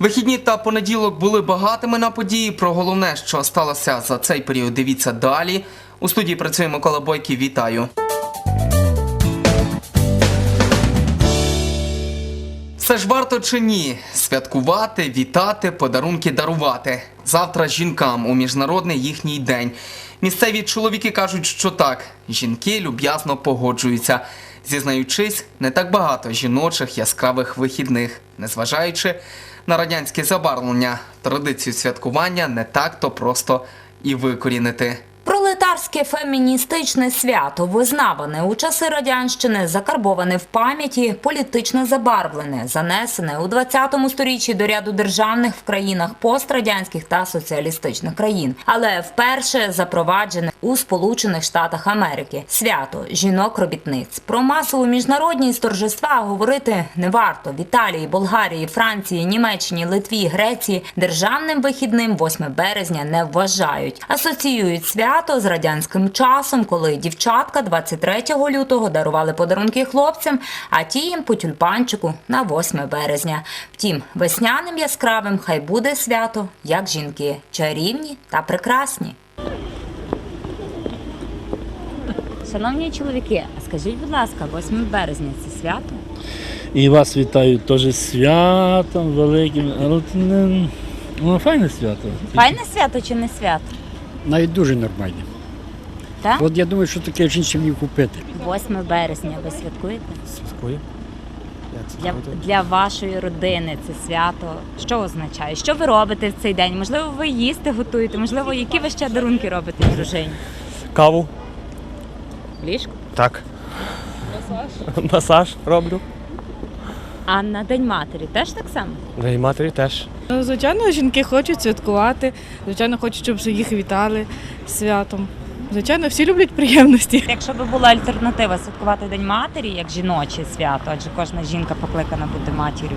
Вихідні та понеділок були багатими на події. Про головне, що сталося за цей період, дивіться далі. У студії працює Микола Бойків. Вітаю. Все ж варто чи ні святкувати, вітати, подарунки дарувати. Завтра жінкам у міжнародний їхній день. Місцеві чоловіки кажуть, що так, жінки люб'язно погоджуються, зізнаючись, не так багато жіночих яскравих вихідних, незважаючи на радянське забарвлення, традицію святкування не так то просто і викорінити. Пролетарське феміністичне свято, визнаване у часи радянщини, закарбоване в пам'яті, політично забарвлене, занесене у 20 сторіччі до ряду державних в країнах пострадянських та соціалістичних країн, але вперше запроваджене у Сполучених Штатах Америки свято жінок-робітниць. Про масову міжнародність торжества говорити не варто. В Італії, Болгарії, Франції, Німеччині, Литві, Греції державним вихідним 8 березня не вважають. Асоціюють свято з радянським часом, коли дівчатка 23 лютого дарували подарунки хлопцям, а ті їм по тюльпанчику на 8 березня. Втім, весняним яскравим хай буде свято, як жінки, чарівні та прекрасні. Шановні чоловіки, а скажіть, будь ласка, 8 березня це свято? І вас вітаю теж святом великим. Але це не ну, файне свято. Файне свято чи не свято? Навіть дуже нормальні. Так? От я думаю, що таке жінці мені купити. 8 березня ви святкуєте? Святкую. Для, для вашої родини це свято що означає? Що ви робите в цей день? Можливо, ви їсти готуєте, можливо, які ви ще дарунки робите дружині? Каву. Ліжку? Так. Масаж. Масаж роблю. А на День матері теж так само? Для матері теж. Ну, звичайно, жінки хочуть святкувати, звичайно, хочуть, щоб їх вітали святом. Звичайно, всі люблять приємності. Якщо би була альтернатива святкувати День матері як жіноче свято, адже кожна жінка покликана бути матір'ю.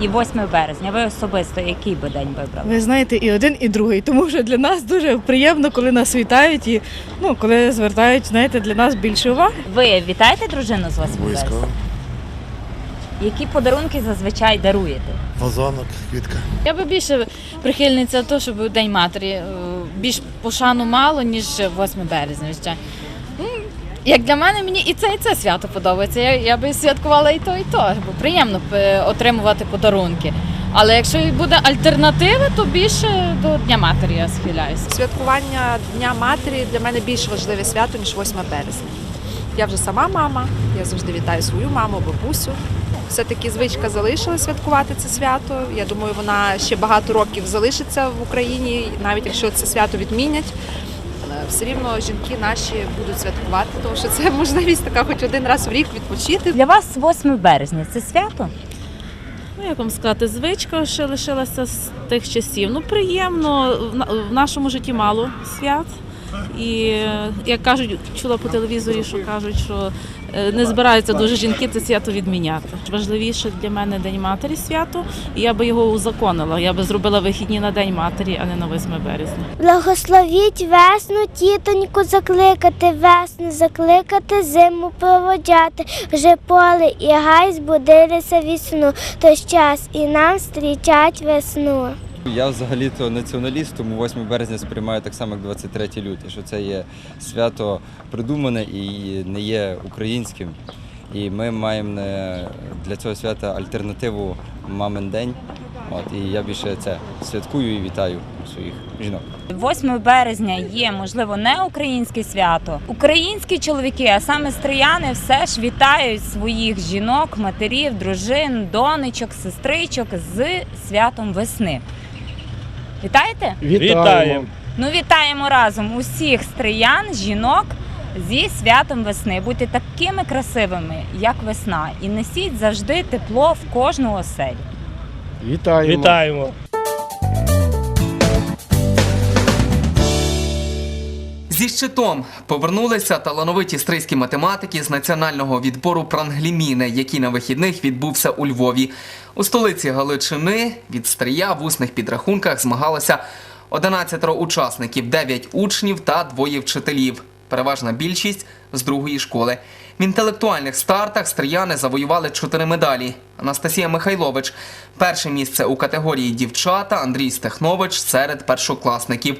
І 8 березня, ви особисто який би день вибрали? Ви знаєте, і один, і другий. Тому що для нас дуже приємно, коли нас вітають і ну, коли звертають, знаєте, для нас більше уваги. Ви вітаєте дружину з 8 березня? Які подарунки зазвичай даруєте? Вазонок, квітка. Я би більше прихильниця того, щоб День матері е, більш пошану мало, ніж 8 березня. Ще. Як для мене, мені і це, і це свято подобається. Я, я би святкувала і то, і то, бо приємно е, отримувати подарунки. Але якщо буде альтернатива, то більше до Дня матері я схиляюся. Святкування Дня матері для мене більш важливе свято, ніж 8 березня. Я вже сама мама, я завжди вітаю свою маму, бабусю. Все-таки звичка залишила святкувати це свято. Я думаю, вона ще багато років залишиться в Україні, навіть якщо це свято відмінять. Все рівно жінки наші будуть святкувати, тому що це можливість така хоч один раз в рік відпочити. Для вас 8 березня це свято? Ну, як вам сказати, звичка ще лишилася з тих часів. Ну, приємно, в нашому житті мало свят. І як кажуть, чула по телевізорі, що кажуть, що не збираються дуже жінки це свято відміняти. Важливіше для мене День матері свято, і я би його узаконила. Я би зробила вихідні на День матері, а не на 8 березня. Благословіть весну, тітоньку закликати, весну закликати, зиму проводжати, вже поле і гай збудилися вісну, то час і нам зустрічать весну. Я взагалі-то націоналіст, тому 8 березня сприймаю так само, як 23 лютого, що це є свято придумане і не є українським. І ми маємо для цього свята альтернативу Мамин день. От, і я більше це святкую і вітаю своїх жінок. 8 березня є, можливо, не українське свято. Українські чоловіки, а саме стріяни, все ж вітають своїх жінок, матерів, дружин, донечок, сестричок з святом весни. Вітаєте? Вітаємо. Ну, вітаємо разом усіх стриян, жінок зі святом весни. Будьте такими красивими, як весна, і несіть завжди тепло в кожну оселю. Вітаємо. Вітаємо. Зі щитом повернулися талановиті стрийські математики з національного відбору Прангліміни, який на вихідних відбувся у Львові. У столиці Галичини від стрия в усних підрахунках змагалося 11 учасників, 9 учнів та двоє вчителів. переважна більшість з другої школи. В інтелектуальних стартах стріяни завоювали чотири медалі. Анастасія Михайлович перше місце у категорії дівчата, Андрій Стехнович серед першокласників.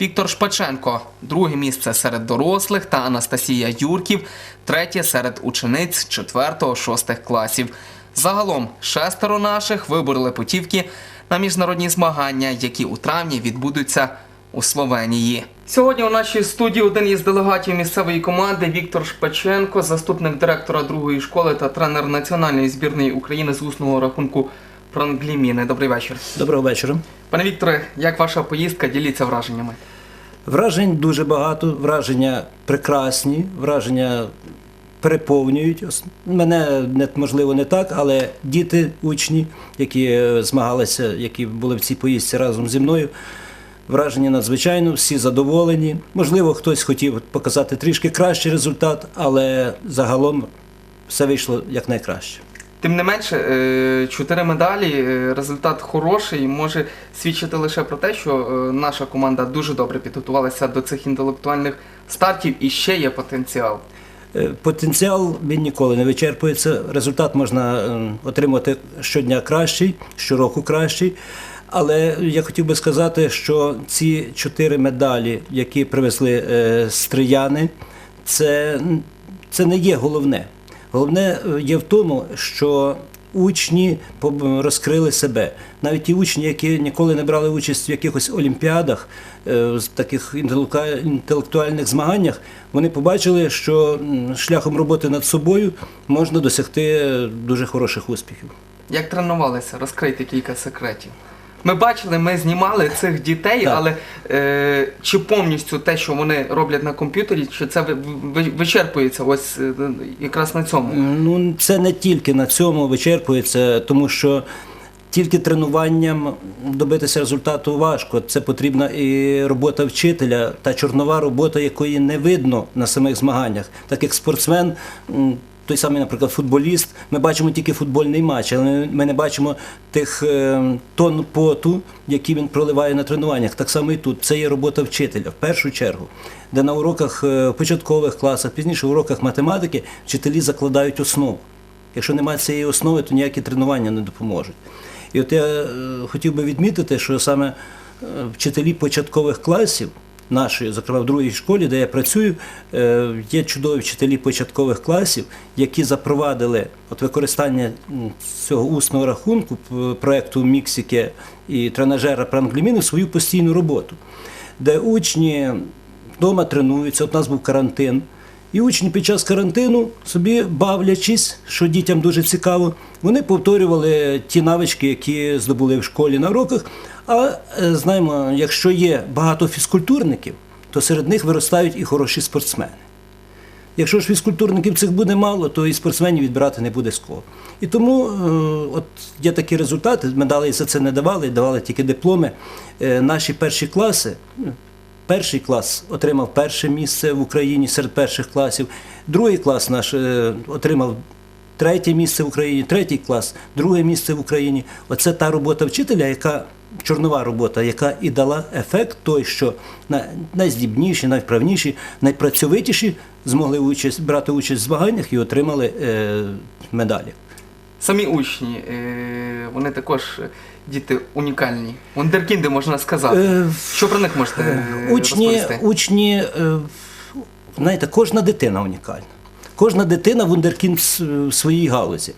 Віктор Шпаченко друге місце серед дорослих та Анастасія Юрків третє серед учениць 4-6 класів. Загалом шестеро наших вибороли путівки на міжнародні змагання, які у травні відбудуться у Словенії. Сьогодні у нашій студії один із делегатів місцевої команди Віктор Шпаченко, заступник директора другої школи та тренер національної збірної України з усного рахунку Франгліміни. Добрий вечір. Доброго вечора. Пане Вікторе, як ваша поїздка? Діліться враженнями. Вражень дуже багато, враження прекрасні, враження переповнюють. Мене не- можливо не так, але діти, учні, які е, змагалися, які були в цій поїздці разом зі мною. Враження надзвичайно, всі задоволені. Можливо, хтось хотів показати трішки кращий результат, але загалом все вийшло якнайкраще. Тим не менше, е, чотири медалі, е, результат хороший, може свідчити лише про те, що е, наша команда дуже добре підготувалася до цих інтелектуальних стартів і ще є потенціал. Потенціал він ніколи не вичерпується. Результат можна отримати щодня кращий, щороку кращий. Але я хотів би сказати, що ці чотири медалі, які привезли стрияни, це, це не є головне. Головне е, є в тому, що учні розкрили себе. Навіть ті учні, які ніколи не брали участь в якихось олімпіадах, е, з таких інтелектуальних змаганнях, вони побачили, що шляхом роботи над собою можна досягти е, дуже хороших успіхів. Як тренувалися? Розкрийте кілька секретів. Ми бачили, ми знімали цих дітей, Так. але е, чи повністю те, що вони роблять на комп'ютері, чи це ви- ви- вичерпується ось е, якраз на цьому? Ну, це не тільки на цьому вичерпується, тому що тільки тренуванням добитися результату важко. Це потрібна і робота вчителя та чорнова робота, якої не видно на самих змаганнях. Так як спортсмен, м, той самий, наприклад, футболіст, ми бачимо тільки футбольний матч, але ми не бачимо тих е, тонн поту, які він проливає на тренуваннях. Так само і тут. Це є робота вчителя в першу чергу, де на уроках е, в початкових класах, пізніше в уроках математики вчителі закладають основу. Якщо немає цієї основи, то ніякі тренування не допоможуть. І от я е, хотів би відмітити, що саме вчителі початкових класів нашої, зокрема в другій школі, де я працюю, е, є чудові вчителі початкових класів, які запровадили от використання цього усного рахунку проєкту Міксіке і тренажера Прангліміни в свою постійну роботу, де учні вдома тренуються. От у нас був карантин. І учні під час карантину, собі бавлячись, що дітям дуже цікаво, вони повторювали ті навички, які здобули в школі на уроках. А е, знаємо, якщо є багато фізкультурників, то серед них виростають і хороші спортсмени. Якщо ж фізкультурників цих буде мало, то і спортсменів відбирати не буде з кого. І тому е, от є такі результати. Медалей за це не давали, давали тільки дипломи. Е, наші перші класи. Перший клас отримав перше місце в Україні серед перших класів. Другий клас наш е, отримав третє місце в Україні, третій клас, друге місце в Україні. Оце та робота вчителя, яка чорнова робота, яка і дала ефект той, що на- найздібніші, найвправніші, найпрацьовитіші змогли участь, брати участь в змаганнях і отримали е, медалі. Самі учні, е, вони також е, діти унікальні. Вундеркінди, можна сказати. Е, Що про них можете Учні, розповісти? учні, знаєте, кожна дитина унікальна. Кожна дитина вундеркінд в своїй галузі.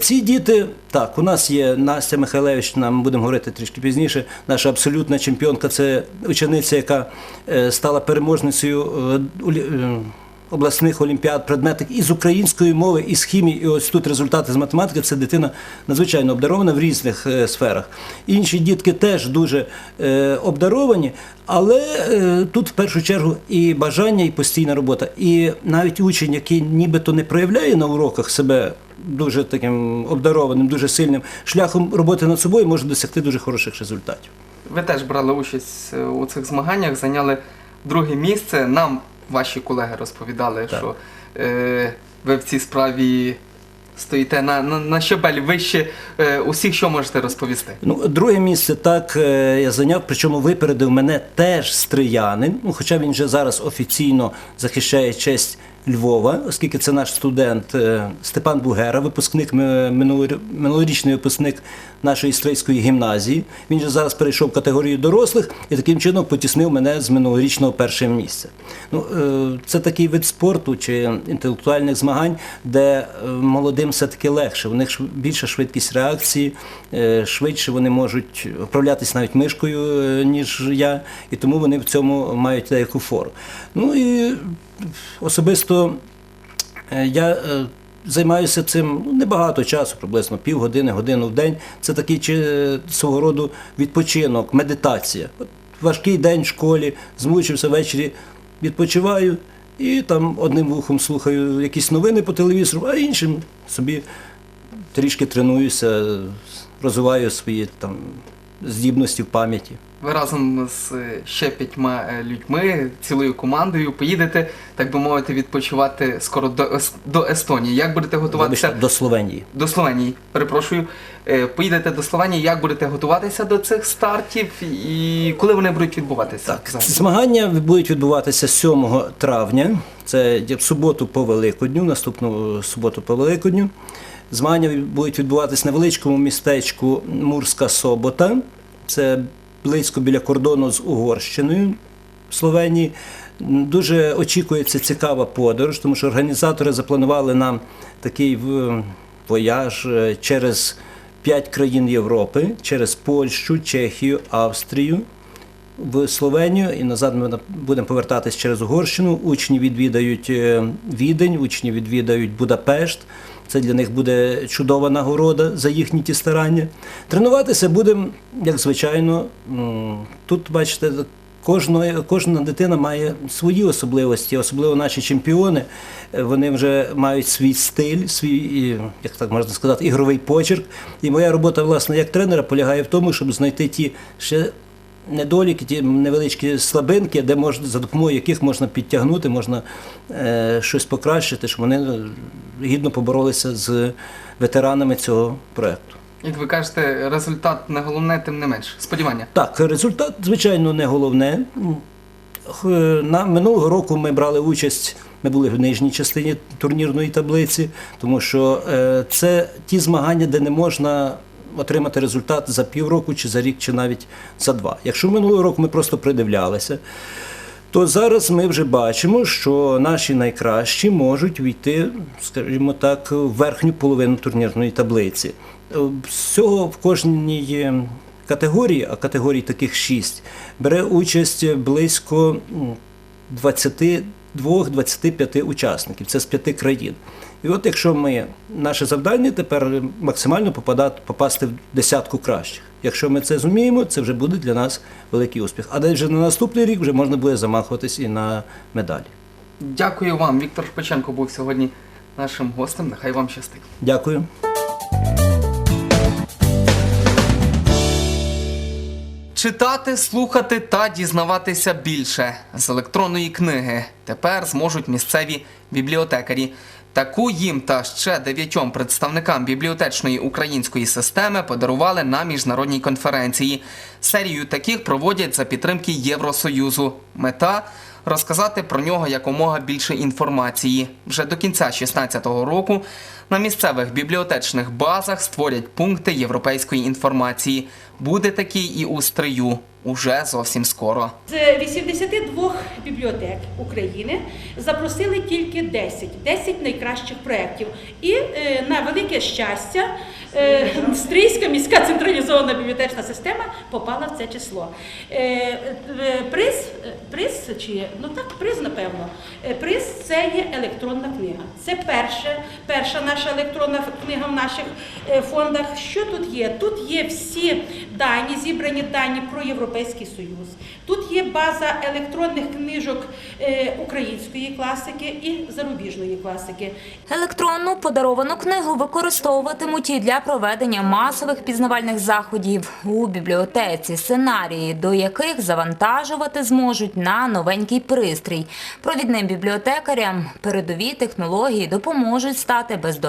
Ці діти, так, у нас є Настя Михайлевич, нам будемо говорити трішки пізніше. Наша абсолютна чемпіонка це учениця, яка стала переможницею обласних олімпіад, предметів із української мови, із хімії. І ось тут результати з математики. Це дитина надзвичайно обдарована в різних е, сферах. Інші дітки теж дуже е, обдаровані, але е, тут в першу чергу і бажання, і постійна робота. І навіть учень, який нібито не проявляє на уроках себе дуже таким обдарованим, дуже сильним шляхом роботи над собою, може досягти дуже хороших результатів. Ви теж брали участь у цих змаганнях, зайняли друге місце. Нам ваші колеги розповідали, Так. що е, ви в цій справі стоїте на, на, на щабель вище е, усіх, що можете розповісти? Ну, друге місце так е, я зайняв, причому випередив мене теж стріянин, ну, хоча він вже зараз офіційно захищає честь Львова, оскільки це наш студент е, Степан Бугера, випускник минулорічний випускник нашої стрийської гімназії. Він же зараз перейшов в категорію дорослих і таким чином потіснив мене з минулорічного першого місця. Ну, е, це такий вид спорту чи інтелектуальних змагань, де е, молодим все-таки легше. У них більша швидкість реакції, швидше вони можуть управлятись навіть мишкою, ніж я, і тому вони в цьому мають деяку фору. Ну і особисто Е, Я е, займаюся цим ну, небагато часу, приблизно півгодини, годину в день. Це такий чи, е, свого роду відпочинок, медитація. Важкий день в школі, змучився ввечері, відпочиваю і там одним вухом слухаю якісь новини по телевізору, а іншим собі трішки тренуюся, розвиваю свої там здібності в пам'яті. Ви разом з е, ще п'ятьма е, людьми, цілою командою поїдете, так би мовити, відпочивати скоро до, до Естонії. Як будете готуватися до Словенії. до Словенії? Перепрошую. Е, Поїдете до Словенії, як будете готуватися до цих стартів і коли вони будуть відбуватися? Так, взагалі? змагання будуть відбуватися 7 травня. Це в суботу по Великодню, наступну суботу по Великодню. Змагання будуть відбуватися в невеличкому містечку Мурська Собота. Це близько біля кордону з Угорщиною в Словенії. Дуже очікується цікава подорож, тому що організатори запланували нам такий вояж е, через п'ять країн Європи, через Польщу, Чехію, Австрію в Словенію і назад ми на- будемо повертатись через Угорщину. Учні відвідають е, Відень, учні відвідають Будапешт. Це для них буде чудова нагорода за їхні ті старання. Тренуватися будемо, як звичайно. Тут, бачите, кожної, кожна дитина має свої особливості, особливо наші чемпіони. Вони вже мають свій стиль, свій, як так можна сказати, ігровий почерк. І моя робота, власне, як тренера, полягає в тому, щоб знайти ті ще недоліки, ті невеличкі слабинки, де можна, за допомогою яких можна підтягнути, можна е, щось покращити, щоб вони е, гідно поборолися з ветеранами цього проєкту. Як ви кажете, результат не головне, тим не менш. Сподівання. Так, результат, звичайно, не головне. На минулого року ми брали участь, ми були в нижній частині турнірної таблиці, тому що е, це ті змагання, де не можна отримати результат за півроку, чи за рік, чи навіть за два. Якщо минулого року ми просто придивлялися, то зараз ми вже бачимо, що наші найкращі можуть війти, скажімо так, в верхню половину турнірної таблиці. Е, Всього в кожній категорії, а категорій таких шість, бере участь близько м, 22-25 учасників. Це з п'яти країн. І от якщо ми наше завдання тепер максимально попадати, попасти в десятку кращих. Якщо ми це зуміємо, це вже буде для нас великий успіх. А далі вже на наступний рік вже можна буде замахуватись і на медалі. Дякую вам. Віктор Шпиченко був сьогодні нашим гостем. Нехай вам щастить. Дякую. Читати, слухати та дізнаватися більше з електронної книги тепер зможуть місцеві бібліотекарі. Таку їм та ще дев'ятьом представникам бібліотечної української системи подарували на міжнародній конференції. Серію таких проводять за підтримки Євросоюзу. Мета розказати про нього якомога більше інформації. Вже до кінця 2016 року на місцевих бібліотечних базах створять пункти європейської інформації. Буде такий і у Стрию уже зовсім скоро. З 82 бібліотек України запросили тільки 10, 10 найкращих проєктів. І е, на велике щастя, е, Стрийська міська централізована бібліотечна система попала в це число. Е, приз, приз чи ну так, приз, напевно. Приз це є електронна книга. Це перше, перша наша електронна книга в наших е, фондах. Що тут є? Тут є всі дані, зібрані дані про Європейський Союз. Тут є база електронних книжок е, української класики і зарубіжної класики. Електронну подаровану книгу використовуватимуть і для проведення масових пізнавальних заходів у бібліотеці, сценарії, до яких завантажувати зможуть на новенький пристрій. Провідним бібліотекарям передові технології допоможуть стати бездоганними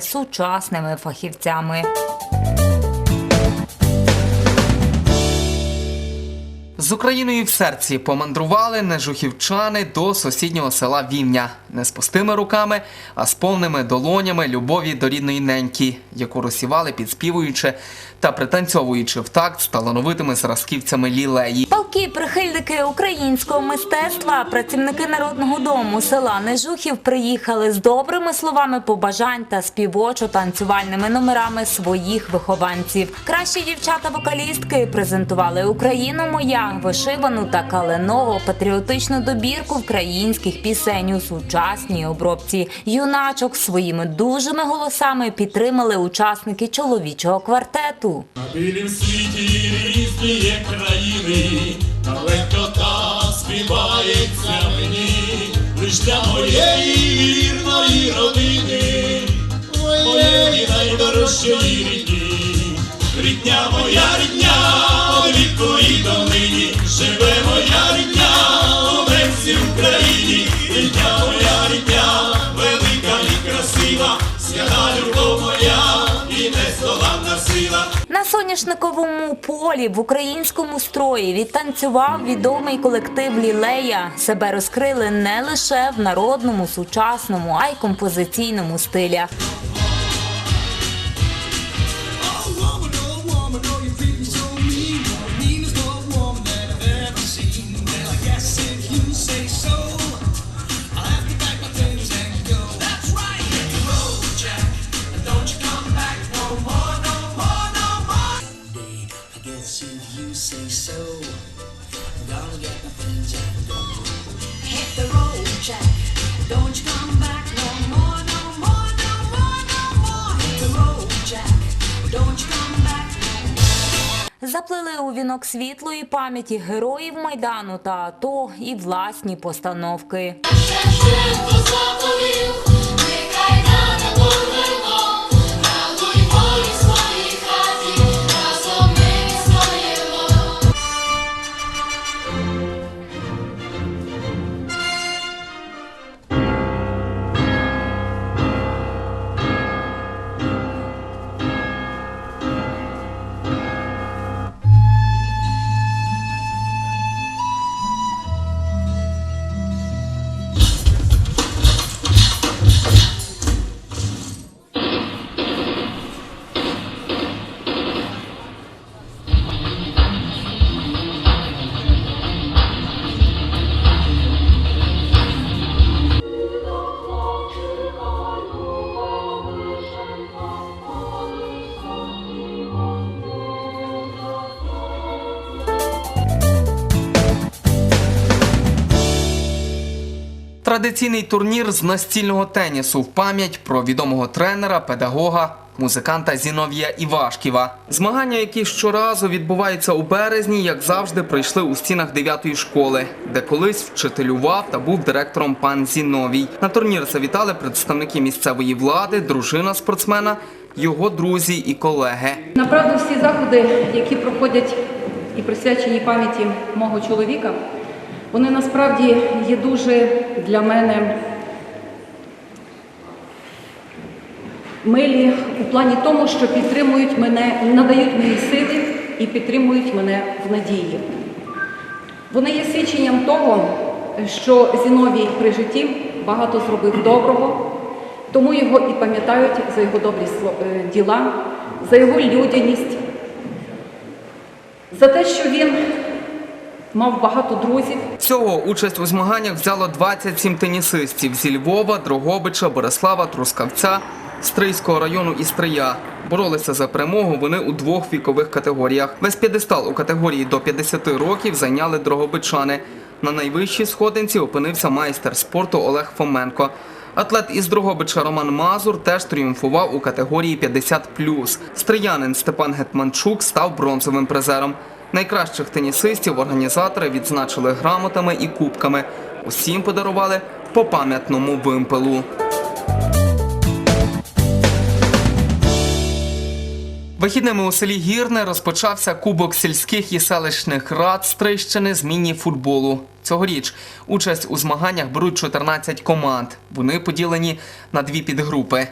сучасними фахівцями. З Україною в серці помандрували нежухівчани до сусіднього села Вівня не з пустими руками, а з повними долонями любові до рідної неньки, яку розсівали підспівуючи та пританцьовуючи в такт з талановитими зразківцями лілеї. Палки прихильники українського мистецтва, працівники народного дому села Нежухів приїхали з добрими словами побажань та співочо-танцювальними номерами своїх вихованців. Кращі дівчата-вокалістки презентували Україну моя вишивану та каленово патріотичну добірку українських пісень у сучасній обробці. Юначок своїми дужими голосами підтримали учасники чоловічого квартету. На білім світі різні є країни, та легко та співається мені, лиш для моєї вірної родини, моєї найдорожчої рідні, рідня моя рідня, віку і до нині, живе моя рідня, у ненці Україні, рідня моя рідня, велика і красива, свята любов моя, і нездоланна сила. На соняшниковому полі в українському строї відтанцював відомий колектив Лілея. Себе розкрили не лише в народному, сучасному, а й композиційному стилях. Заплели у вінок світлої пам'яті героїв майдану та АТО і власні постановки. Традиційний турнір з настільного тенісу в пам'ять про відомого тренера, педагога, музиканта Зіновія Івашківа. Змагання, які щоразу відбуваються у березні, як завжди, прийшли у стінах 9-ї школи, де колись вчителював та був директором пан Зіновій. На турнір завітали представники місцевої влади, дружина спортсмена, його друзі і колеги. Направду, всі заходи, які проходять і присвячені пам'яті мого чоловіка, вони насправді є дуже для мене милі у плані тому, що підтримують мене, надають мені сили і підтримують мене в надії. Вони є свідченням того, що Зіновій при житті багато зробив доброго, тому його і пам'ятають за його добрі е, діла, за його людяність, за те, що він мав багато друзів. Всього участь у змаганнях взяло 27 тенісистів зі Львова, Дрогобича, Борислава, Трускавця, Стрийського району і Стрия. Боролися за перемогу вони у двох вікових категоріях. Весь п'єдестал у категорії до 50 років зайняли дрогобичани. На найвищій сходинці опинився майстер спорту Олег Фоменко. Атлет із Дрогобича Роман Мазур теж тріумфував у категорії 50+. Стриянин Степан Гетманчук став бронзовим призером. Найкращих тенісистів організатори відзначили грамотами і кубками. Усім подарували по пам'ятному вимпелу. Вихідними у селі Гірне розпочався Кубок сільських і селищних рад Стрищини з міні-футболу. Цьогоріч участь у змаганнях беруть 14 команд. Вони поділені на дві підгрупи.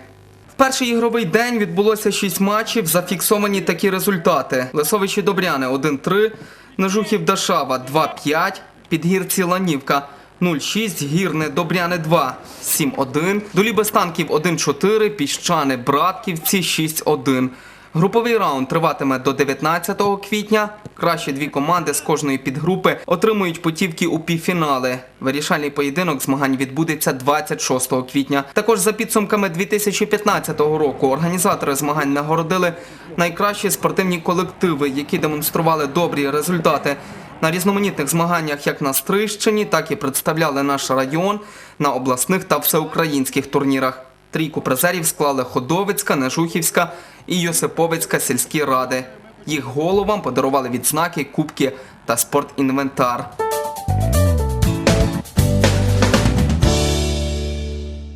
Перший ігровий день відбулося 6 матчів. Зафіксовані такі результати: Лисовичі Добряни 1-3, Нежухів Дашава 2-5, Підгірці Ланівка 0-6, Гірне Добряне 2, 7-1, Долі Безтанків 1-4, Піщани Братківці 6-1. Груповий раунд триватиме до 19 квітня. Кращі дві команди з кожної підгрупи отримують путівки у півфінали. Вирішальний поєдинок змагань відбудеться 26 квітня. Також за підсумками 2015 року організатори змагань нагородили найкращі спортивні колективи, які демонстрували добрі результати. На різноманітних змаганнях як на Стрищині, так і представляли наш район на обласних та всеукраїнських турнірах. Трійку призерів склали Ходовицька, Нежухівська і Йосиповицька сільські ради. Їх головам подарували відзнаки, кубки та спортінвентар.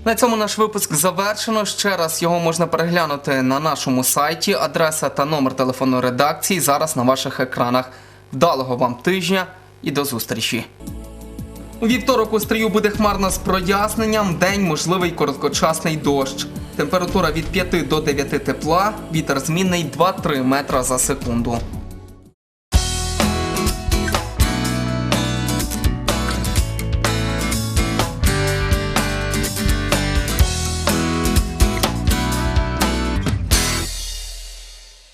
На цьому наш випуск завершено. Ще раз його можна переглянути на нашому сайті. Адреса та номер телефону редакції зараз на ваших екранах. Вдалого вам тижня і до зустрічі. У вівторок у стрію буде хмарно з проясненням, день можливий короткочасний дощ. Температура від 5 до 9 тепла, вітер змінний 2-3 метра за секунду.